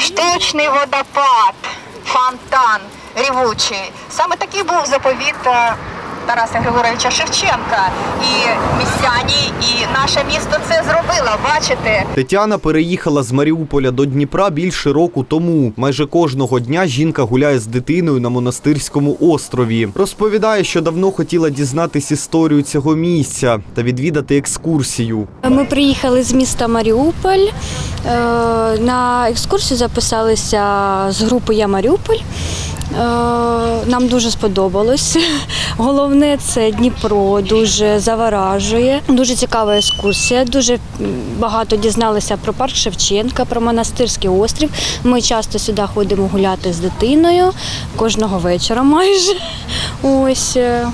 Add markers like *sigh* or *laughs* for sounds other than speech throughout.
штучний водопад, фонтан рівучий. Саме такий був заповіт е, Тараса Григоровича Шевченка. І містяні, і наше місто це зробило. Бачите, Тетяна переїхала з Маріуполя до Дніпра більше року тому. Майже кожного дня жінка гуляє з дитиною на монастирському острові. Розповідає, що давно хотіла дізнатись історію цього місця та відвідати екскурсію. Ми приїхали з міста Маріуполь. Е, На екскурсію записалися з групи Я Маріуполь. Е, Нам дуже сподобалось. *laughs* Головне це Дніпро, дуже заворажує. Дуже цікава екскурсія. Дуже багато дізналися про парк Шевченка, про монастирський острів. Ми часто сюди ходимо гуляти з дитиною кожного вечора майже. Ось е,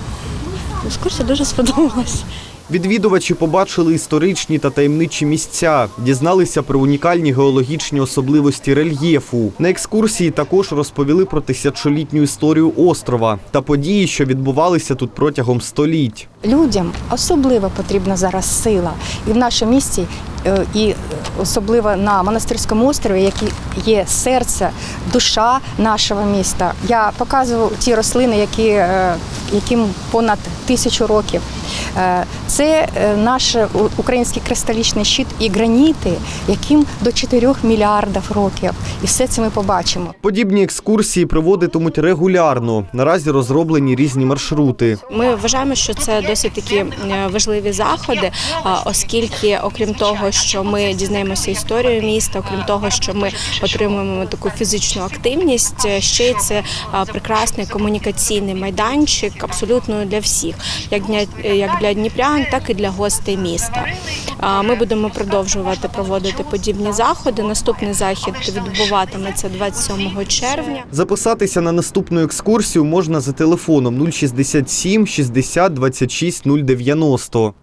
екскурсія дуже сподобалась. Відвідувачі побачили історичні та таємничі місця, дізналися про унікальні геологічні особливості рельєфу. На екскурсії також розповіли про тисячолітню історію острова та події, що відбувалися тут протягом століть. Людям особливо потрібна зараз сила. І в нашому місті, е, і особливо на монастирському острові, який є серце, душа нашого міста. Я показував ті рослини, які, е, яким понад тисячу років. Е, Це е, наш український кристалічний щит і граніти, яким до 4 мільярдів років. І все це ми побачимо. Подібні екскурсії проводитимуть регулярно. Наразі розроблені різні маршрути. Ми вважаємо, що це досить такі важливі заходи, оскільки, окрім того, що ми дізнаємося історію міста, окрім того, що ми отримуємо таку фізичну активність, е, ще й це прекрасний комунікаційний майданчик абсолютно для всіх, як для як для дніпрян, так і для гостей міста. Ми будемо продовжувати проводити подібні заходи. Наступний захід відбуватиметься 27 червня. Записатися на наступну екскурсію можна за телефоном 067 60 26 090.